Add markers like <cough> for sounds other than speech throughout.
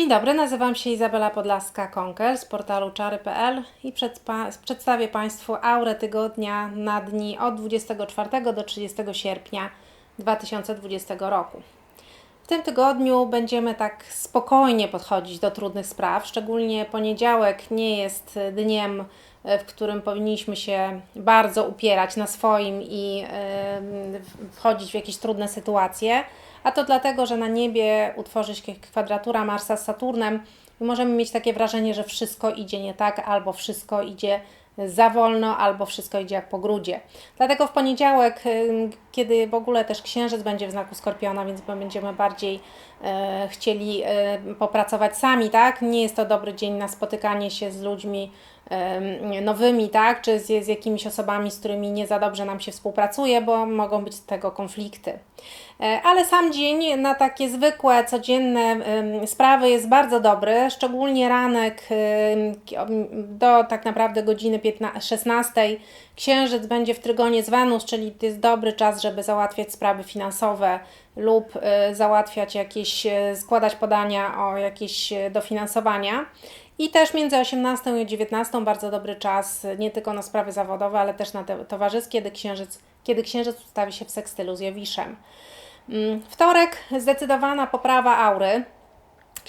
Dzień dobry, nazywam się Izabela Podlaska-Konkel z portalu czary.pl i przed, przedstawię Państwu aurę tygodnia na dni od 24 do 30 sierpnia 2020 roku. W tym tygodniu będziemy tak spokojnie podchodzić do trudnych spraw, szczególnie poniedziałek nie jest dniem, w którym powinniśmy się bardzo upierać na swoim i wchodzić w jakieś trudne sytuacje a to dlatego, że na niebie utworzy się kwadratura Marsa z Saturnem i możemy mieć takie wrażenie, że wszystko idzie nie tak, albo wszystko idzie za wolno, albo wszystko idzie jak po grudzie. Dlatego w poniedziałek, kiedy w ogóle też księżyc będzie w znaku skorpiona, więc będziemy bardziej e, chcieli e, popracować sami, tak? Nie jest to dobry dzień na spotykanie się z ludźmi e, nowymi, tak? Czy z, z jakimiś osobami, z którymi nie za dobrze nam się współpracuje, bo mogą być z tego konflikty. E, ale sam dzień na takie zwykłe, codzienne sprawy jest bardzo dobry, szczególnie ranek do tak naprawdę godziny 15, 16. Księżyc będzie w trygonie z Wenus, czyli to jest dobry czas, żeby załatwiać sprawy finansowe lub e, załatwiać jakieś, e, składać podania o jakieś dofinansowania. I też między 18 i 19 bardzo dobry czas, nie tylko na sprawy zawodowe, ale też na te towarzyskie, kiedy księżyc, kiedy księżyc ustawi się w sekstylu z Jowiszem. Mm, wtorek zdecydowana poprawa aury.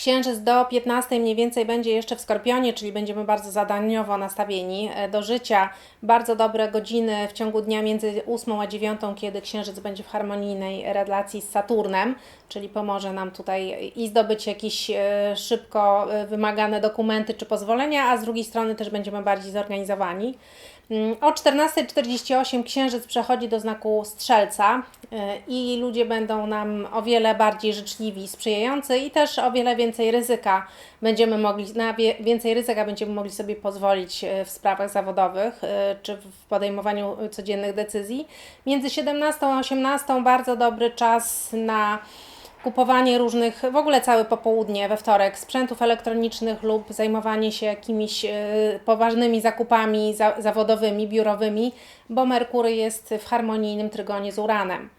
Księżyc do 15 mniej więcej będzie jeszcze w Skorpionie, czyli będziemy bardzo zadaniowo nastawieni e, do życia. Bardzo dobre godziny w ciągu dnia między 8 a 9, kiedy Księżyc będzie w harmonijnej relacji z Saturnem, czyli pomoże nam tutaj i zdobyć jakieś e, szybko e, wymagane dokumenty czy pozwolenia, a z drugiej strony też będziemy bardziej zorganizowani. Mm, o 14.48 Księżyc przechodzi do znaku Strzelca i ludzie będą nam o wiele bardziej życzliwi, sprzyjający i też o wiele więcej ryzyka będziemy mogli, na więcej ryzyka będziemy mogli sobie pozwolić e, w sprawach zawodowych e, czy w podejmowaniu codziennych decyzji. Między 17 a 18 bardzo dobry czas na kupowanie różnych, w ogóle całe popołudnie we wtorek, sprzętów elektronicznych lub zajmowanie się jakimiś e, poważnymi zakupami zawodowymi, biurowymi, bo Merkury jest w harmonijnym trygonie z Uranem.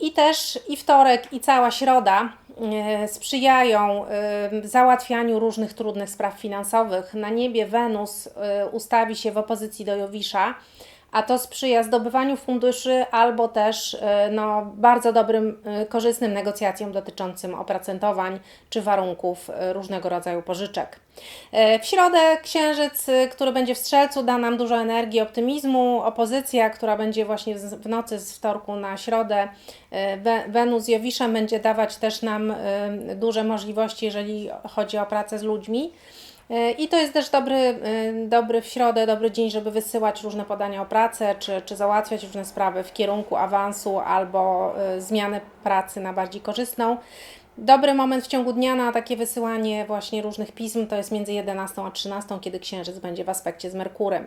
I też i wtorek, i cała środa sprzyjają załatwianiu różnych trudnych spraw finansowych. Na niebie Wenus ustawi się w opozycji do Jowisza a to sprzyja zdobywaniu funduszy albo też e, no, bardzo dobrym, e, korzystnym negocjacjom dotyczącym oprocentowań czy warunków e, różnego rodzaju pożyczek. W środę księżyc, który będzie w strzelcu, da nam dużo energii, optymizmu. Opozycja, która będzie właśnie w nocy z wtorku na środę, Wenus z Jowiszem będzie dawać też nam duże możliwości, jeżeli chodzi o pracę z ludźmi. I to jest też dobry, e, dobry w środę, dobry dzień, żeby wysyłać różne podania o pracę, czy, czy załatwiać różne sprawy w kierunku awansu albo e, zmiany pracy na bardziej korzystną. Dobry moment w ciągu dnia na takie wysyłanie właśnie różnych pism to jest między 11 a 13, kiedy Księżyc będzie w aspekcie z Merkurem.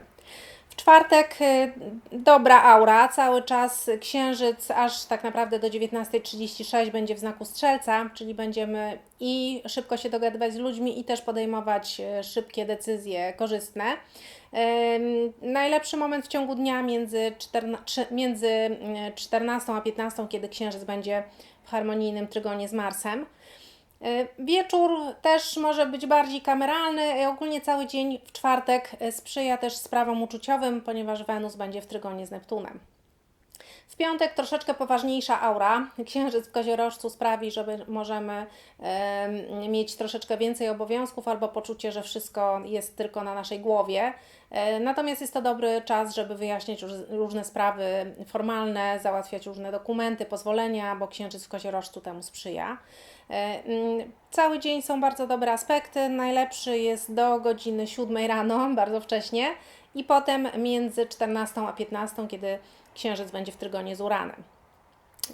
W czwartek y, dobra aura, cały czas księżyc aż tak naprawdę do 19.36 będzie w znaku strzelca, czyli będziemy i szybko się dogadywać z ludźmi i też podejmować y, szybkie decyzje korzystne. Najlepszy moment w ciągu dnia między, 14, między 14 y, a 15, kiedy księżyc będzie w harmonijnym trygonie z Marsem. E, wieczór też może być bardziej kameralny i ogólnie cały dzień w czwartek e, sprzyja też sprawom uczuciowym, ponieważ Wenus będzie w trygonie z Neptunem. W piątek troszeczkę poważniejsza aura. Księżyc w koziorożcu sprawi, że możemy e, mieć troszeczkę więcej obowiązków albo poczucie, że wszystko jest tylko na naszej głowie. E, natomiast jest to dobry czas, żeby wyjaśniać różne sprawy formalne, załatwiać różne dokumenty, pozwolenia, bo księżyc w koziorożcu temu sprzyja. E, mm, cały dzień są bardzo dobre aspekty. Najlepszy jest do godziny 7 rano, <laughs> bardzo wcześnie, i potem między 14 a 15, kiedy Księżyc będzie w trygonie z Uranem.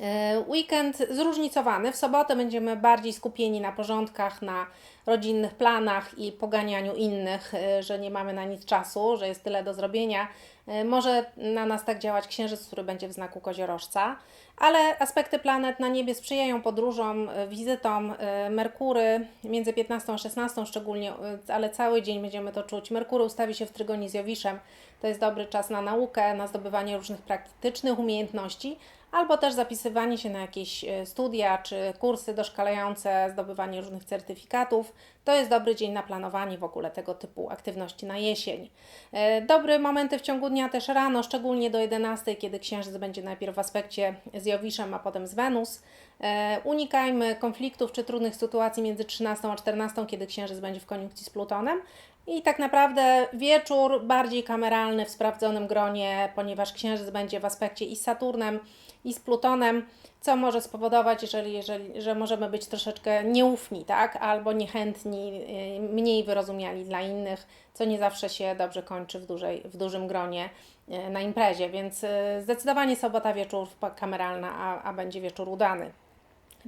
E, weekend zróżnicowany. W sobotę będziemy bardziej skupieni na porządkach, na rodzinnych planach i poganianiu innych, e, że nie mamy na nic czasu, że jest tyle do zrobienia. E, może na nas tak działać księżyc, który będzie w znaku koziorożca, ale aspekty planet na niebie sprzyjają podróżom, wizytom. Merkury między 15 a 16 szczególnie, ale cały dzień będziemy to czuć. Merkury ustawi się w trygonii z Jowiszem. To jest dobry czas na naukę, na zdobywanie różnych praktycznych umiejętności, albo też zapisywanie się na jakieś e, studia czy kursy doszkalające, zdobywanie różnych certyfikatów. To jest dobry dzień na planowanie w ogóle tego typu aktywności na jesień. E, Dobre momenty w ciągu dnia też rano, szczególnie do 11, kiedy księżyc będzie najpierw w aspekcie z Jowiszem, a potem z Wenus. E, Unikajmy konfliktów czy trudnych sytuacji między 13 a 14, kiedy księżyc będzie w koniunkcji z Plutonem. I tak naprawdę wieczór bardziej kameralny w sprawdzonym gronie, ponieważ księżyc będzie w aspekcie i z Saturnem, i z Plutonem, co może spowodować, jeżeli, jeżeli, że możemy być troszeczkę nieufni, tak? albo niechętni, y, mniej wyrozumiali dla innych, co nie zawsze się dobrze kończy w, dużej, w dużym gronie y, na imprezie. Więc y, zdecydowanie sobota wieczór kameralna, a, a będzie wieczór udany.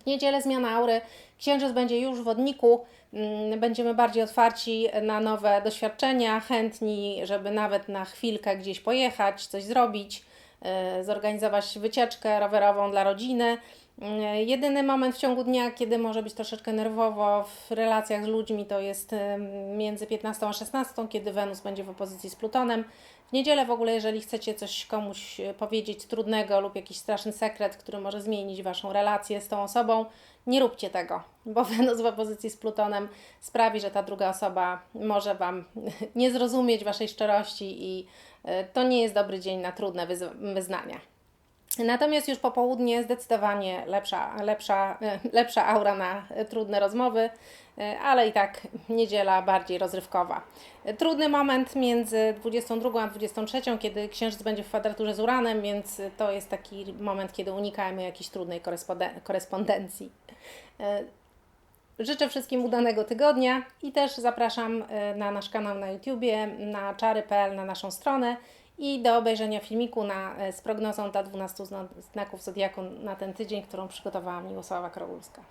W niedzielę zmiana aury, księżyc będzie już w wodniku, mm, będziemy bardziej otwarci na nowe doświadczenia, chętni, żeby nawet na chwilkę gdzieś pojechać, coś zrobić, zorganizować wycieczkę rowerową dla rodziny. Y, Jedyny moment w ciągu dnia, kiedy może być troszeczkę nerwowo w relacjach z ludźmi, to jest y, między 15 a 16, kiedy Wenus będzie w opozycji z Plutonem. W niedzielę w ogóle, jeżeli chcecie coś komuś e, powiedzieć trudnego lub jakiś straszny sekret, który może zmienić Waszą relację z tą osobą, nie róbcie tego, bo <laughs> Wenus w opozycji z Plutonem sprawi, że ta druga osoba może Wam <laughs> nie zrozumieć Waszej szczerości i e, to nie jest dobry dzień na trudne wyz- wyznania. Natomiast już po południe zdecydowanie lepsza, lepsza, e, lepsza aura na trudne rozmowy, e, ale i tak niedziela bardziej rozrywkowa. E, Trudny moment między 22 a 23, kiedy księżyc będzie w kwadraturze z Uranem, więc to jest taki moment, kiedy unikajmy jakiejś trudnej koresponde- korespondencji. Życzę wszystkim udanego tygodnia i też zapraszam na nasz kanał na YouTubie, na czary.pl, na naszą stronę i do obejrzenia filmiku na, e, z prognozą dla 12 zna- znaków Zodiaku na ten tydzień, którą przygotowała Miłosława Krogulska.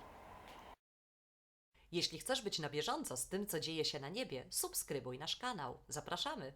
Jeśli chcesz być na bieżąco z tym, co dzieje się na niebie, subskrybuj nasz kanał. Zapraszamy!